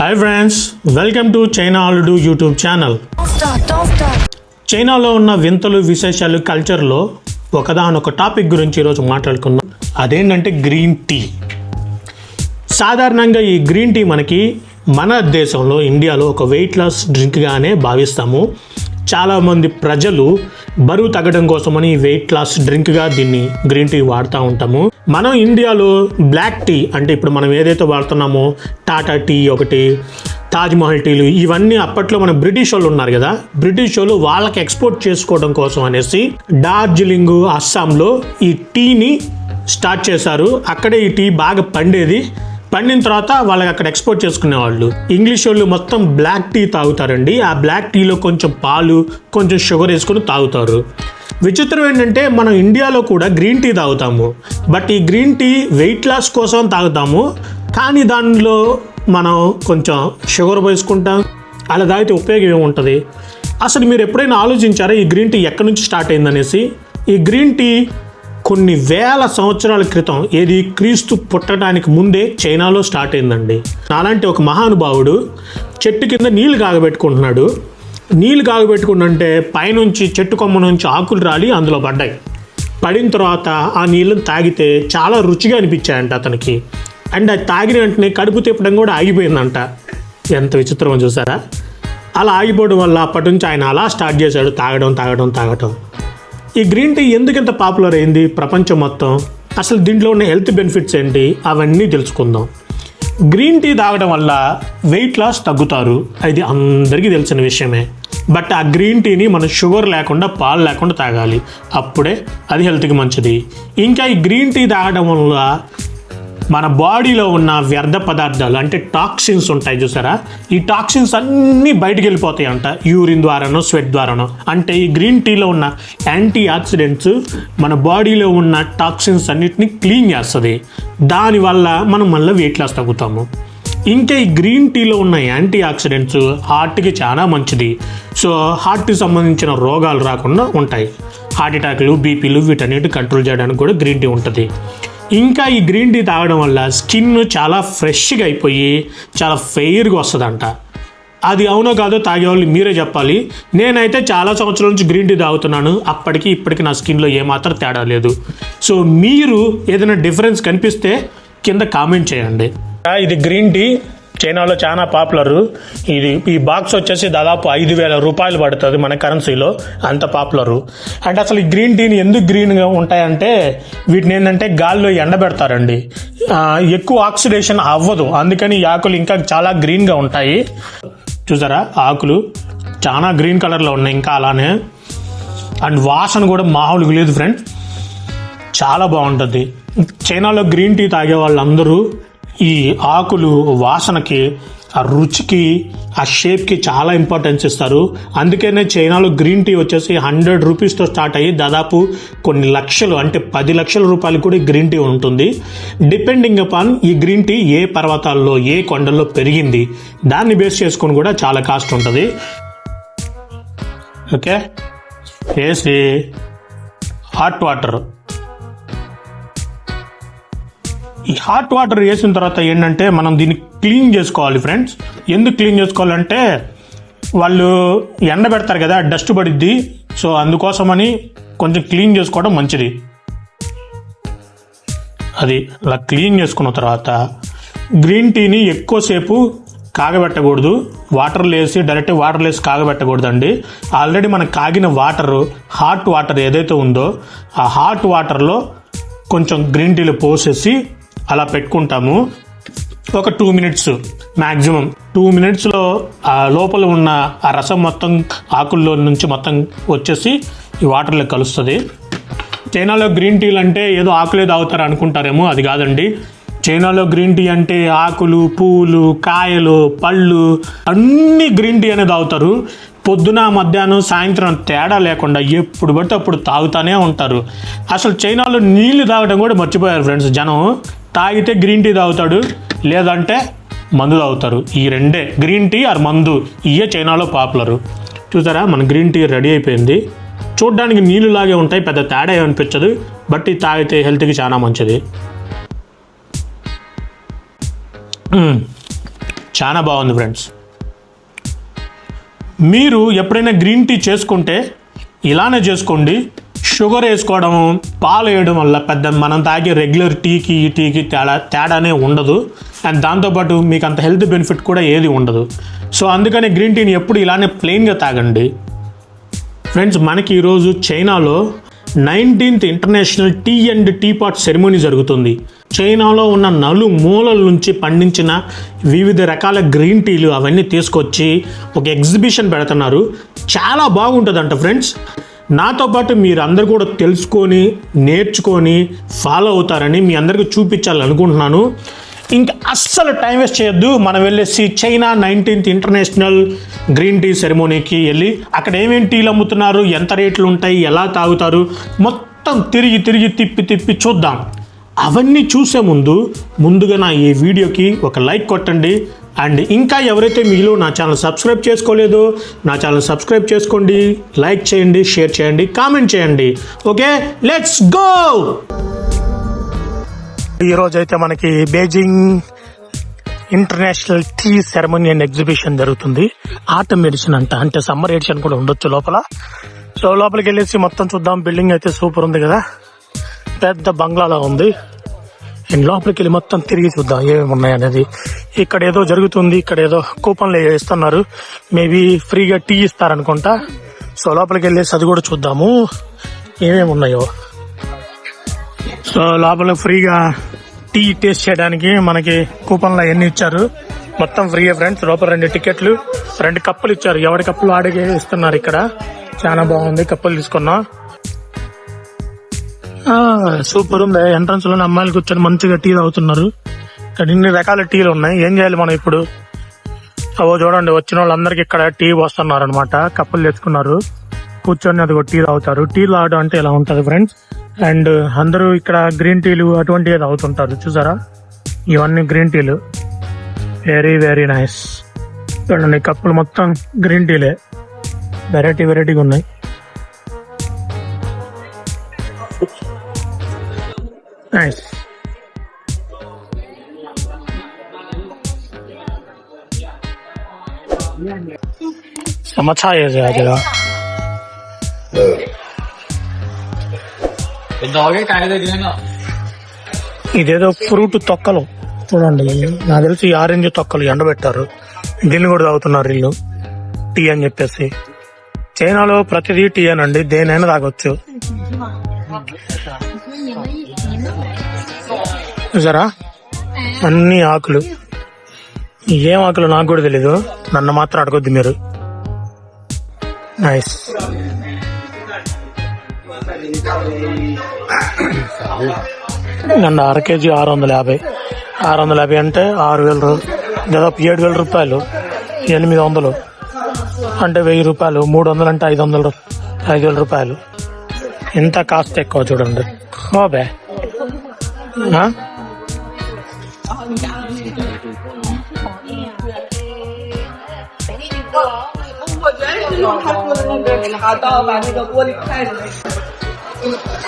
Hi friends welcome to China ఆల్డు YouTube channel చైనాలో ఉన్న వింతలు విశేషాలు కల్చర్లో ఒకదానొక టాపిక్ గురించి ఈరోజు మాట్లాడుకుందాం. అదేంటంటే గ్రీన్ టీ సాధారణంగా ఈ గ్రీన్ టీ మనకి మన దేశంలో ఇండియాలో ఒక వెయిట్ లాస్ డ్రింక్గానే భావిస్తాము. చాలామంది ప్రజలు బరువు తగ్గడం కోసమని వెయిట్ లాస్ డ్రింక్గా దీన్ని గ్రీన్ టీ వాడుతూ ఉంటాము. మనం ఇండియాలో బ్లాక్ టీ అంటే ఇప్పుడు మనం ఏదైతే వాడుతున్నామో టాటా టీ ఒకటి తాజ్మహల్ టీలు ఇవన్నీ అప్పట్లో మన బ్రిటిష్ వాళ్ళు ఉన్నారు కదా. బ్రిటిష్ వాళ్ళు వాళ్ళకి ఎక్స్పోర్ట్ చేసుకోవడం కోసం అనేసి డార్జిలింగ్ అస్సాంలో ఈ టీని స్టార్ట్ చేశారు. అక్కడే ఈ టీ బాగా పండేది. పండిన తర్వాత వాళ్ళకి అక్కడ ఎక్స్పోర్ట్ చేసుకునేవాళ్ళు. ఇంగ్లీష్ వాళ్ళు మొత్తం బ్లాక్ టీ తాగుతారండి. ఆ బ్లాక్ టీలో కొంచెం పాలు కొంచెం షుగర్ వేసుకొని తాగుతారు. విచిత్రం ఏంటంటే మనం ఇండియాలో కూడా గ్రీన్ టీ తాగుతాము. బట్ ఈ గ్రీన్ టీ వెయిట్ లాస్ కోసం తాగుతాము. కానీ దానిలో మనం కొంచెం షుగర్ పోసుకుంటాం. అలా తాగితే ఉపయోగం ఏముంటుంది? అసలు మీరు ఎప్పుడైనా ఆలోచించారా ఈ గ్రీన్ టీ ఎక్కడి నుంచి స్టార్ట్ అయిందనేసి? ఈ గ్రీన్ టీ కొన్ని వేల సంవత్సరాల క్రితం ఏది క్రీస్తు పుట్టడానికి ముందే చైనాలో స్టార్ట్ అయిందండి. అలాంటి ఒక మహానుభావుడు చెట్టు కింద నీళ్ళు కాగబెట్టుకుంటున్నాడు. నీళ్ళు కాగబెట్టుకుంటుంటే పైనుంచి చెట్టు కొమ్మ నుంచి ఆకులు రాలి అందులో పడ్డాయి. పడిన తర్వాత ఆ నీళ్ళని తాగితే చాలా రుచిగా అనిపించాయంట అతనికి. అండ్ అది తాగిన వెంటనే కడుపు తిప్పడం కూడా ఆగిపోయిందంట. ఎంత విచిత్రమో చూసారా? అలా ఆగిపోవడం వల్ల అప్పటి నుంచి ఆయన అలా స్టార్ట్ చేశాడు తాగడం తాగడం తాగడం. ఈ గ్రీన్ టీ ఎందుకు ఇంత పాపులర్ అయింది ప్రపంచం మొత్తం? అసలు దీంట్లో ఉన్న హెల్త్ బెనిఫిట్స్ ఏంటి? అవన్నీ తెలుసుకుందాం. గ్రీన్ టీ తాగడం వల్ల వెయిట్ లాస్ తగ్గుతారు. అది అందరికీ తెలిసిన విషయమే. బట్ ఆ గ్రీన్ టీని మనం షుగర్ లేకుండా పాలు లేకుండా తాగాలి. అప్పుడే అది హెల్త్కి మంచిది. ఇంకా ఈ గ్రీన్ టీ తాగడం వల్ల మన బాడీలో ఉన్న వ్యర్థ పదార్థాలు అంటే టాక్సిన్స్ ఉంటాయి చూసారా? ఈ టాక్సిన్స్ అన్నీ బయటికి వెళ్ళిపోతాయి అంట యూరిన్ ద్వారానో స్వెట్ ద్వారానో. అంటే ఈ గ్రీన్ టీలో ఉన్న యాంటీ ఆక్సిడెంట్స్ మన బాడీలో ఉన్న టాక్సిన్స్ అన్నిటిని క్లీన్ చేస్తుంది. దానివల్ల మనం మళ్ళీ వెయిట్ లాస్ తగ్గుతాము. ఇంకా ఈ గ్రీన్ టీలో ఉన్న యాంటీ ఆక్సిడెంట్స్ హార్ట్కి చాలా మంచిది. సో హార్ట్కి సంబంధించిన రోగాలు రాకుండా ఉంటాయి. హార్ట్ అటాక్లు బీపీలు వీటన్నిటి కంట్రోల్ చేయడానికి కూడా గ్రీన్ టీ ఉంటుంది. ఇంకా ఈ గ్రీన్ టీ తాగడం వల్ల స్కిన్ చాలా ఫ్రెష్గా అయిపోయి చాలా ఫెయిర్గా వస్తుందంట. అది అవునో కాదో తాగేవాళ్ళు మీరే చెప్పాలి. నేనైతే చాలా సంవత్సరాల నుంచి గ్రీన్ టీ తాగుతున్నాను. అప్పటికి ఇప్పటికి నా స్కిన్లో ఏమాత్రం తేడా లేదు. సో మీరు ఏదైనా డిఫరెన్స్ కనిపిస్తే కింద కామెంట్ చేయండి. ఇది గ్రీన్ టీ. చైనాలో చాలా పాపులర్. ఇది ఈ బాక్స్ వచ్చేసి దాదాపు ఐదు వేల రూపాయలు పడుతుంది మన కరెన్సీలో అంత పాపులరు. అండ్ అసలు ఈ గ్రీన్ టీని ఎందుకు గ్రీన్గా ఉంటాయంటే వీటిని ఏంటంటే గాల్లో ఎండబెడతారండి. ఎక్కువ ఆక్సిడేషన్ అవ్వదు. అందుకని ఈ ఆకులు ఇంకా చాలా గ్రీన్గా ఉంటాయి. చూసారా? ఆకులు చాలా గ్రీన్ కలర్లో ఉన్నాయి ఇంకా అలానే. అండ్ వాసన కూడా మామూలుగా లేదు ఫ్రెండ్ చాలా బాగుంటుంది. చైనాలో గ్రీన్ టీ తాగే వాళ్ళందరూ ఈ ఆకులు వాసనకి ఆ రుచికి ఆ షేప్కి చాలా ఇంపార్టెన్స్ ఇస్తారు. అందుకనే చైనాలో గ్రీన్ టీ వచ్చేసి హండ్రెడ్ రూపీస్తో స్టార్ట్ అయ్యి దాదాపు కొన్ని లక్షలు అంటే పది లక్షల రూపాయలు కూడా గ్రీన్ టీ ఉంటుంది. డిపెండింగ్ అపాన్ ఈ గ్రీన్ టీ ఏ పర్వతాల్లో ఏ కొండల్లో పెరిగింది దాన్ని బేస్ చేసుకొని కూడా చాలా కాస్ట్ ఉంటుంది. ఓకే వేసి హాట్ వాటర్ ఈ హాట్ వాటర్ వేసిన తర్వాత ఏంటంటే మనం దీన్ని క్లీన్ చేసుకోవాలి ఫ్రెండ్స్. ఎందుకు క్లీన్ చేసుకోవాలంటే వాళ్ళు ఎండ పెడతారు కదా డస్ట్ పడిద్ది. సో అందుకోసమని కొంచెం క్లీన్ చేసుకోవడం మంచిది. అది అలా క్లీన్ చేసుకున్న తర్వాత గ్రీన్ టీని ఎక్కువసేపు కాగబెట్టకూడదు. వాటర్లో వేసి డైరెక్ట్ వాటర్లో వేసి కాగబెట్టకూడదండి. ఆల్రెడీ మనకు కాగిన వాటర్ హాట్ వాటర్ ఏదైతే ఉందో ఆ హాట్ వాటర్లో కొంచెం గ్రీన్ టీలో పోసేసి అలా పెట్టుకుంటాము. ఒక టూ మినిట్స్ మ్యాక్సిమం టూ మినిట్స్లో ఆ లోపల ఉన్న ఆ రసం మొత్తం ఆకుల్లో నుంచి మొత్తం వచ్చేసి ఈ వాటర్లో కలుస్తుంది. చైనాలో గ్రీన్ టీలు అంటే ఏదో ఆకులే తాగుతారు అనుకుంటారేమో అది కాదండి. చైనాలో గ్రీన్ టీ అంటే ఆకులు పూలు కాయలు పళ్ళు అన్నీ గ్రీన్ టీ అనేది తాగుతారు. పొద్దున మధ్యాహ్నం సాయంత్రం తేడా లేకుండా ఎప్పుడు పడితే అప్పుడు తాగుతానే ఉంటారు. అసలు చైనాలో నీళ్ళు తాగడం కూడా మర్చిపోయారు ఫ్రెండ్స్ జనం. తాగితే గ్రీన్ టీ తాగుతాడు లేదంటే మందు తాగుతారు. ఈ రెండే. గ్రీన్ టీ ఆర్ మందు. ఇయే చైనాలో పాపులర్. చూసారా? మన గ్రీన్ టీ రెడీ అయిపోయింది. చూడ్డానికి నీళ్ళులాగే ఉంటాయి పెద్ద తేడా ఏమనిపించదు బట్ ఇది తాగితే హెల్త్కి చాలా మంచిది. చాలా బాగుంది ఫ్రెండ్స్. మీరు ఎప్పుడైనా గ్రీన్ టీ చేసుకుంటే ఇలానే చేసుకోండి. షుగర్ వేసుకోవడం పాలు వేయడం వల్ల పెద్ద మనం తాగే రెగ్యులర్ టీకి ఈ టీకి తేడా తేడానే ఉండదు. అండ్ దాంతోపాటు మీకు అంత హెల్త్ బెనిఫిట్ కూడా ఏది ఉండదు. సో అందుకని గ్రీన్ టీని ఎప్పుడు ఇలానే ప్లెయిన్గా తాగండి. ఫ్రెండ్స్ మనకి ఈరోజు చైనాలో nineteenth international tea and tea pot ceremony జరుగుతుంది. చైనాలో ఉన్న నలు మూలల నుంచి పండించిన వివిధ రకాల గ్రీన్ టీలు అవన్నీ తీసుకొచ్చి ఒక ఎగ్జిబిషన్ పెడుతున్నారు. చాలా బాగుంటుందంట ఫ్రెండ్స్. నాతో పాటు మీరు అందరు కూడా తెలుసుకొని నేర్చుకొని ఫాలో అవుతారని మీ అందరికీ చూపించాలనుకుంటున్నాను ఇంకా అస్సలు టైం వేస్ట్ చేయొద్దు. మనం వెళ్ళేసి China nineteenth international green tea సెరమోనీకి వెళ్ళి అక్కడ ఏమేమి టీలు అమ్ముతున్నారు ఎంత రేట్లు ఉంటాయి ఎలా తాగుతారు మొత్తం తిరిగి తిరిగి తిప్పి తిప్పి చూద్దాం. అవన్నీ చూసే ముందు ముందుగా నా ఈ వీడియోకి ఒక లైక్ కొట్టండి. అండ్ ఇంకా ఎవరైతే మీరు నా ఛానల్ సబ్స్క్రైబ్ చేసుకోలేదో నా ఛానల్ సబ్స్క్రైబ్ చేసుకోండి లైక్ చేయండి షేర్ చేయండి కామెంట్ చేయండి. ఓకే? లెట్స్ గో ఈరోజు అయితే మనకి Beijing international tea ceremony and exhibition జరుగుతుంది. ఆటమ్ ఎడిషన్ అంట. అంటే సమ్మర్ ఎడిషన్ కూడా ఉండొచ్చు లోపల. సో లోపలికి వెళ్ళేసి మొత్తం చూద్దాం. బిల్డింగ్ అయితే సూపర్ ఉంది కదా. పెద్ద బంగ్లాలా ఉంది. నేను లోపలికి వెళ్ళి మొత్తం తిరిగి చూద్దాం ఏమేమి ఉన్నాయి అనేది. ఇక్కడ ఏదో జరుగుతుంది ఇక్కడ ఏదో కూపన్లు ఇస్తున్నారు. మేబీ ఫ్రీగా టీ ఇస్తారనుకుంటా. సో లోపలికి వెళ్ళేసి అది కూడా చూద్దాము. ఏమేమి ఉన్నాయో. సో లోపల ఫ్రీగా టీ టేస్ట్ చేయడానికి మనకి కూపన్లు అవన్నీ ఇచ్చారు. మొత్తం ఫ్రీగా ఫ్రెండ్స్ లోపల రెండు టికెట్లు రెండు కప్పులు ఇచ్చారు. ఎవరి కప్పులు ఆడిగే ఇస్తున్నారు ఇక్కడ? చాలా బాగుంది కప్పులు తీసుకున్నాం. సూపర్ ఉంది. ఎంట్రన్స్లో అమ్మాయిలు కూర్చొని మంచిగా టీ తాగుతున్నారు. ఇక్కడ ఇన్ని రకాల టీలు ఉన్నాయి. ఏం చేయాలి మనం ఇప్పుడు? అవో చూడండి వచ్చిన వాళ్ళందరికి ఇక్కడ టీ పోస్తున్నారు అనమాట కప్పులు తెచ్చుకున్నారు. కూర్చొని అది టీ తాగుతారు. టీ తాగడం అంటే ఇలా ఉంటది ఫ్రెండ్స్ అండ్ అందరూ ఇక్కడ గ్రీన్ టీలు అటువంటివి తాగుతుంటారు. చూసారా? ఇవన్నీ గ్రీన్ టీలు వెరీ వెరీ నైస్ చూడండి కప్పులు మొత్తం గ్రీన్ టీలే వెరైటీ వెరైటీగా ఉన్నాయి. నైస్ 什么菜呀？这个这个 dogge కాయలు తినను ఇదేదో ఫ్రూట్ తొక్కలు చూడండి నాకు తెలిసి ఈ ఆరెంజ్ తొక్కలు ఎండబెట్టారు దీన్ని కూడా తాగుతున్నారు వీళ్ళు టీ అని చెప్పేసి చైనాలో ప్రతిదీ టీ అనండి దేనైనా తాగొచ్చు చూసారా? అన్ని ఆకులు. ఏం ఆకులు నాకు కూడా తెలీదు. నన్ను మాత్రం అడగొద్దు మీరు. నైస్ నన్ను అర కేజీ ఆరు వందల యాభై. ఆరు వందల యాభై అంటే ఆరు వేల దాదాపు ఏడు వేల రూపాయలు. ఎనిమిది వందలు. అంటే వెయ్యి రూపాయలు. మూడు వందలు అంటే ఐదు వందలు ఐదు వేల రూపాయలు. ఎంత కాస్ట్ ఎక్కువ చూడండి. బాబే.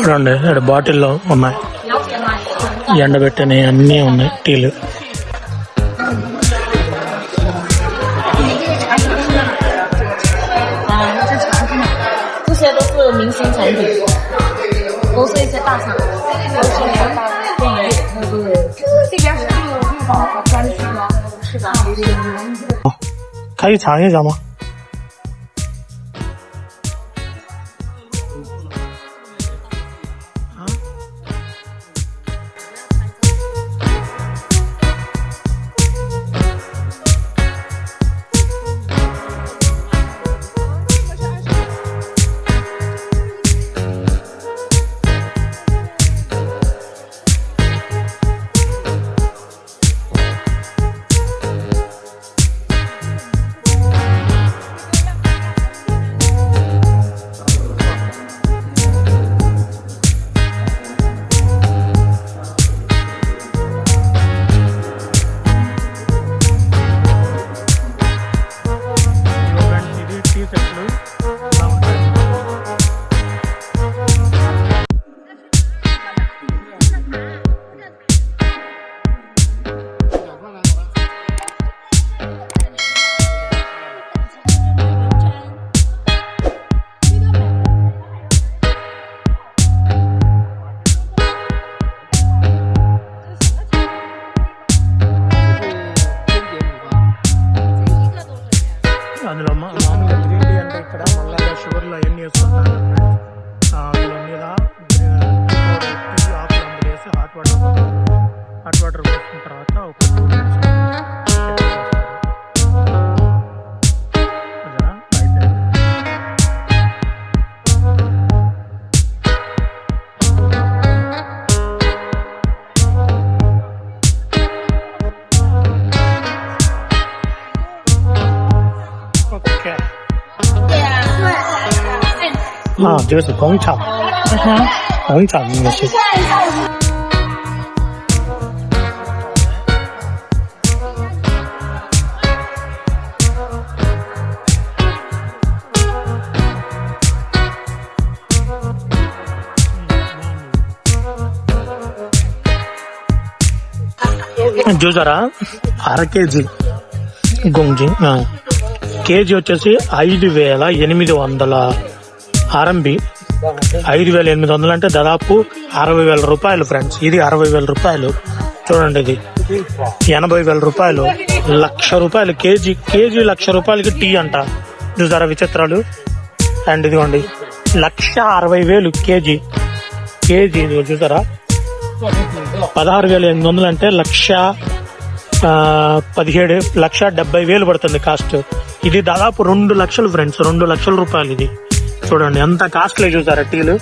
చూడండి బాటిల్లో ఉన్నాయి. ఎండబెట్టని అన్నీ ఉన్నాయి టీలు. 是吧？好。可以尝一下吗？啊，这个是工厂，工厂应该是。చూసారా అర కేజీ గొంజి ఆ. కేజీ వచ్చేసి ఐదు వేల ఎనిమిది వందల ఆర్ఎంబి ఐదు వేల ఎనిమిది వందలు అంటే దాదాపు అరవై వేల రూపాయలు ఫ్రెండ్స్. ఇది అరవై వేల రూపాయలు. చూడండి ఇది. ఎనభై వేల రూపాయలు. లక్ష రూపాయలు. కేజీ కేజీ లక్ష రూపాయలకి టీ అంట. చూసారా విచిత్రాలు? అండ్ ఇదిగోండి. లక్ష అరవై వేలు కేజీ. కేజీ ఇదిగో చూసారా? పదహారు వేల ఎనిమిది వందలు అంటే లక్ష పదిహేడు లక్ష డెబ్బై వేలు పడుతుంది కాస్ట్. ఇది దాదాపు రెండు లక్షలు ఫ్రెండ్స్. రెండు లక్షల రూపాయలు ఇది. చూడండి ఎంత కాస్ట్లీ చూసారా టీలు?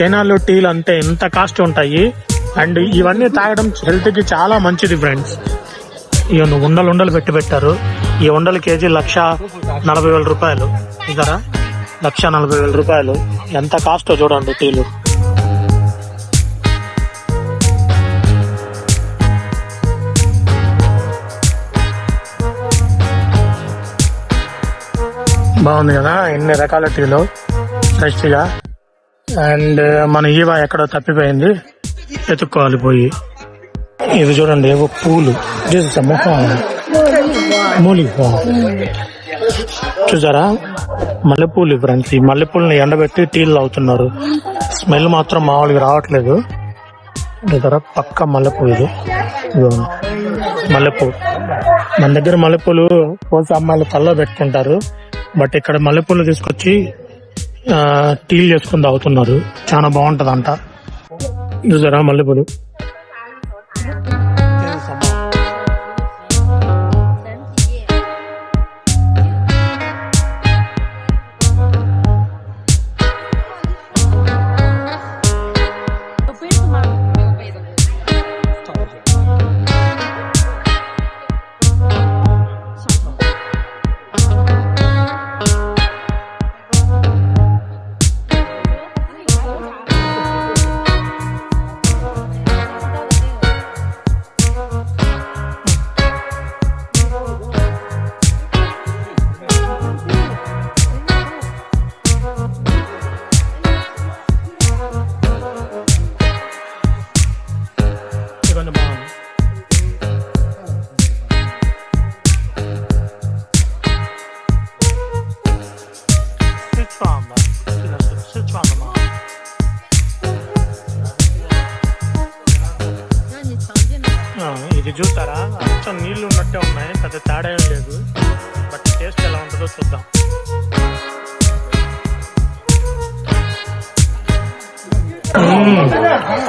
చైనాలో టీలు అంటే ఎంత కాస్ట్ ఉంటాయి? అండ్ ఇవన్నీ తాగడం హెల్త్కి చాలా మంచిది ఫ్రెండ్స్ ఇవన్నీ ఉండలు ఉండలు పెట్టి పెట్టారు. ఈ ఉండలు కేజీ లక్ష నలభై వేల రూపాయలు. ఇదరా లక్ష నలభై వేల రూపాయలు. ఎంత కాస్ట్ చూడండి టీలు. బాగుంది కదా ఎన్ని రకాల టీలో? ఫ్రెష్గా అండ్ మన ఈవా ఎక్కడో తప్పిపోయింది. ఎత్తుక్కోవాలి పోయి. ఇది చూడండి ఏవో పూలు. మూలి చూసారా? మల్లెపూలు ఫ్రెండ్స్ ఈ మల్లెపూలని ఎండబెట్టి టీలు అవుతున్నారు స్మెల్ మాత్రం మామూలుగా రావట్లేదు. చూసారా పక్క మల్లెపూ ఇది. మల్లెపూ మన దగ్గర మల్లెపూలు పోసి అమ్మాయిలు తల్లో పెట్టుకుంటారు. బట్ ఇక్కడ మల్లెపూలు తీసుకొచ్చి ఆ, చేసుకుని తాగుతున్నారు చాలా బాగుంటదంట. చూసారా మల్లెపూలు?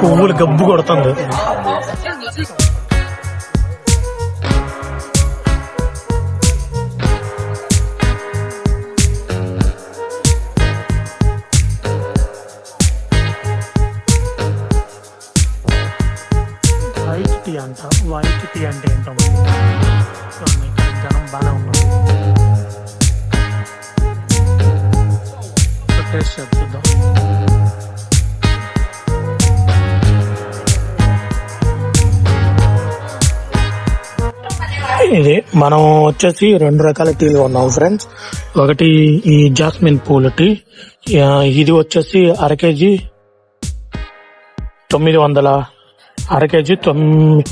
కొవ్వులు పువ్వులు గబ్బు కొడుతుంది. మనం వచ్చేసి రెండు రకాల టీలు ఉన్నాం ఫ్రెండ్స్. ఒకటి ఈ జాస్మిన్ పూల టీ. ఇది వచ్చేసి అర కేజీ తొమ్మిది వందల అర కేజీ తొమ్మిది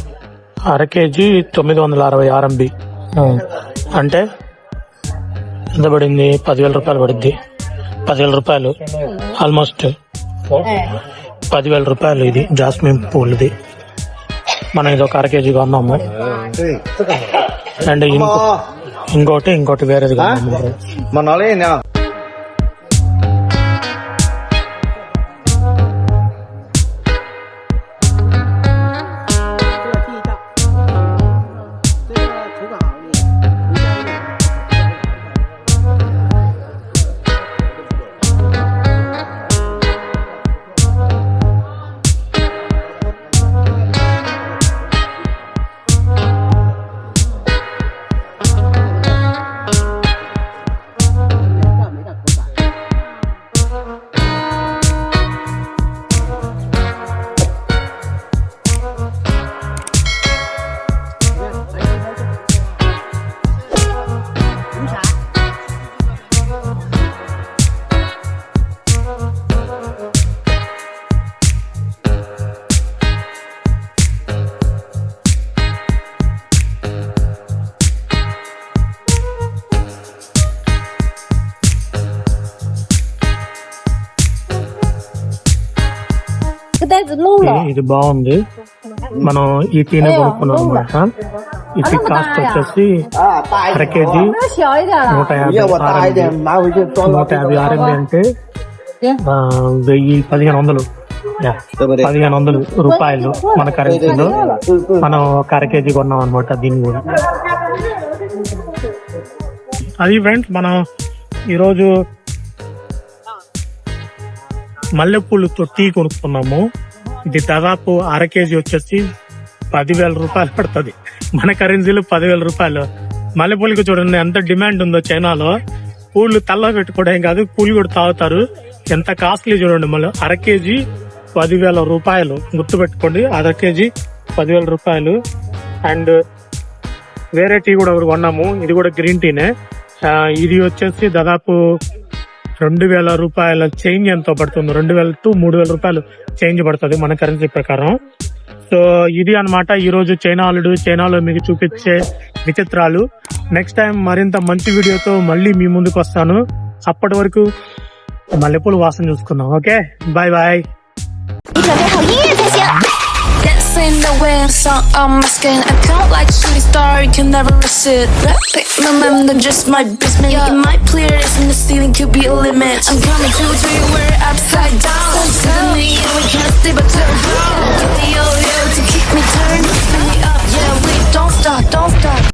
అర కేజీ తొమ్మిది వందల అరవై ఆర్ఎంబి. అంటే ఎంత పడింది? పదివేల రూపాయలు పడింది పదివేల రూపాయలు. ఆల్మోస్ట్ పదివేల రూపాయలు ఇది జాస్మిన్ పూలది. మనం ఇది ఒక అర కేజీ కొన్నాము. అండ్ ఇంకో ఇంకోటి ఇంకోటి వేరేది కొన్నాము bro. ఇది బాగుంది. మనం ఈ తేనె కొనుక్కున్నాం అనమాట. ఇది కాస్ట్ వచ్చేసి అర కేజీ. నూట యాభై నూట యాభై ఆర్ఎంబి అంటే వెయ్యి పదిహేను వందలు. పదిహేను వందలు రూపాయలు మన కరెన్సీలో మనం ఒక అర కేజీ కొన్నాం అనమాట దీన్ని కూడా. అది ఫ్రెండ్స్ మనం ఈరోజు మల్లెపూలతో టీ కొనుక్కున్నాము. ఇది దాదాపు అర కేజీ వచ్చేసి పదివేల రూపాయలు పడుతుంది. మన కరెన్సీలు పదివేల రూపాయలు. మల్లెపూలకి చూడండి ఎంత డిమాండ్ ఉందో చైనాలో. పూలు తల్ల పెట్టుకోవడం కాదు పూలు కూడా తాగుతారు. ఎంత కాస్ట్లీ చూడండి మళ్ళీ అర కేజీ పదివేల రూపాయలు. గుర్తు పెట్టుకోండి అర కేజీ పదివేల రూపాయలు. అండ్ వేరే టీ కూడా కొన్నాము ఇది కూడా గ్రీన్ టీనే. ఇది వచ్చేసి దాదాపు రెండు వేల రూపాయల చేంజ్ ఎంతో పడుతుంది. రెండు వేల టు మూడు వేల రూపాయలు చేంజ్ పడుతుంది మన కరెన్సీ ప్రకారం. సో ఇది అన్నమాట. ఈ రోజు చైనా చైనాలో మీకు చూపించే విచిత్రాలు. నెక్స్ట్ టైం మరింత మంచి వీడియోతో మళ్ళీ మీ ముందుకు వస్తాను. అప్పటి వరకు మల్లెపూలు వాసన చూసుకుందాం. Okay? Bye bye in the wind, sun on my skin. I count like shooting star, you can never miss it. Pick my mind then just my basement. Yeah. In my players in the ceiling could be a limit. I'm coming to three, we're upside down. Suddenly, we can't stay but turn around. Yo, yo, to keep me turned, me up. Yeah, we don't stop, don't stop.